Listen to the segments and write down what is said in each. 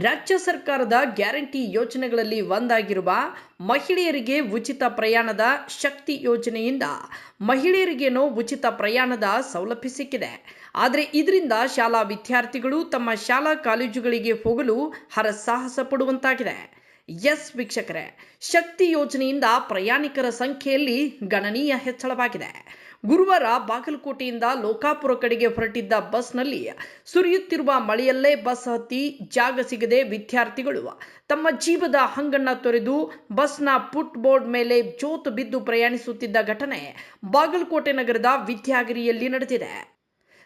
ರಾಜ್ಯ ಸರ್ಕಾರದ ಗ್ಯಾರಂಟಿ ಯೋಜನೆಗಳಲ್ಲಿ ಒಂದಾಗಿರುವ ಮಹಿಳೆಯರಿಗೆ ಉಚಿತ ಪ್ರಯಾಣದ ಶಕ್ತಿ ಯೋಜನೆಯಿಂದ ಮಹಿಳೆಯರಿಗೇನೋ ಉಚಿತ ಪ್ರಯಾಣದ ಸೌಲಭ್ಯ ಸಿಕ್ಕಿದೆ. ಆದರೆ ಇದರಿಂದ ಶಾಲಾ ವಿದ್ಯಾರ್ಥಿಗಳು ತಮ್ಮ ಶಾಲಾ ಕಾಲೇಜುಗಳಿಗೆ ಹೋಗಲು ಹರಸಾಹಸ ಪಡುವಂತಾಗಿದೆ. ಎಸ್ ವೀಕ್ಷಕರೇ, ಶಕ್ತಿ ಯೋಜನೆಯಿಂದ ಪ್ರಯಾಣಿಕರ ಸಂಖ್ಯೆಯಲ್ಲಿ ಗಣನೀಯ ಹೆಚ್ಚಳವಾಗಿದೆ. ಗುರುವಾರ ಬಾಗಲಕೋಟೆಯಿಂದ ಲೋಕಾಪುರ ಕಡೆಗೆ ಹೊರಟಿದ್ದ ಬಸ್ನಲ್ಲಿ ಸುರಿಯುತ್ತಿರುವ ಮಳೆಯಲ್ಲೇ ಬಸ್ ಹತ್ತಿ ಜಾಗ ಸಿಗದೆ ವಿದ್ಯಾರ್ಥಿಗಳು ತಮ್ಮ ಜೀವದ ಹಂಗಣ್ಣ ತೊರೆದು ಬಸ್ನ ಪುಟ್ ಬೋರ್ಡ್ ಮೇಲೆ ಜೋತು ಬಿದ್ದು ಪ್ರಯಾಣಿಸುತ್ತಿದ್ದ ಘಟನೆ ಬಾಗಲಕೋಟೆ ನಗರದ ವಿದ್ಯಾಗಿರಿಯಲ್ಲಿ ನಡೆದಿದೆ.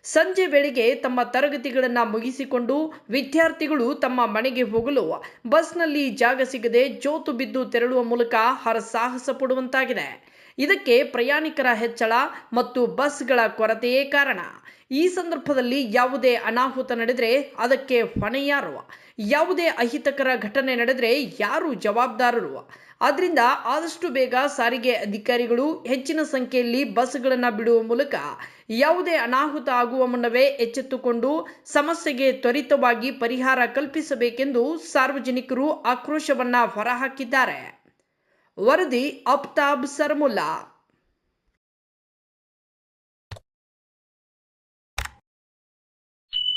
ಸಂಜೆ ವೇಳೆಗೆ ತಮ್ಮ ತರಗತಿಗಳನ್ನು ಮುಗಿಸಿಕೊಂಡು ವಿದ್ಯಾರ್ಥಿಗಳು ತಮ್ಮ ಮನೆಗೆ ಹೋಗಲು ಬಸ್ನಲ್ಲಿ ಜಾಗ ಸಿಗದೆ ಜೋತು ಬಿದ್ದು ತೆರಳುವ ಮೂಲಕ ಹರಸಾಹಸ ಪಡುವಂತಾಗಿದೆ. ಇದಕ್ಕೆ ಪ್ರಯಾಣಿಕರ ಹೆಚ್ಚಳ ಮತ್ತು ಬಸ್ಗಳ ಕೊರತೆಯೇ ಕಾರಣ. ಈ ಸಂದರ್ಭದಲ್ಲಿ ಯಾವುದೇ ಅನಾಹುತ ನಡೆದರೆ ಅದಕ್ಕೆ ಹೊಣೆ ಯಾರು ಯಾವುದೇ ಅಹಿತಕರ ಘಟನೆ ನಡೆದರೆ ಯಾರು ಜವಾಬ್ದಾರರು ಆದ್ದರಿಂದ ಆದಷ್ಟು ಬೇಗ ಸಾರಿಗೆ ಅಧಿಕಾರಿಗಳು ಹೆಚ್ಚಿನ ಸಂಖ್ಯೆಯಲ್ಲಿ ಬಸ್ಗಳನ್ನು ಬಿಡುವ ಮೂಲಕ ಯಾವುದೇ ಅನಾಹುತ ಆಗುವ ಮುನ್ನವೇ ಎಚ್ಚೆತ್ತುಕೊಂಡು ಸಮಸ್ಯೆಗೆ ತ್ವರಿತವಾಗಿ ಪರಿಹಾರ ಕಲ್ಪಿಸಬೇಕೆಂದು ಸಾರ್ವಜನಿಕರು ಆಕ್ರೋಶವನ್ನು ಹೊರಹಾಕಿದ್ದಾರೆ. ವರದಿ ಅಪ್ತಾಬ್ ಸರ್ಮುಲ್ಲಾ.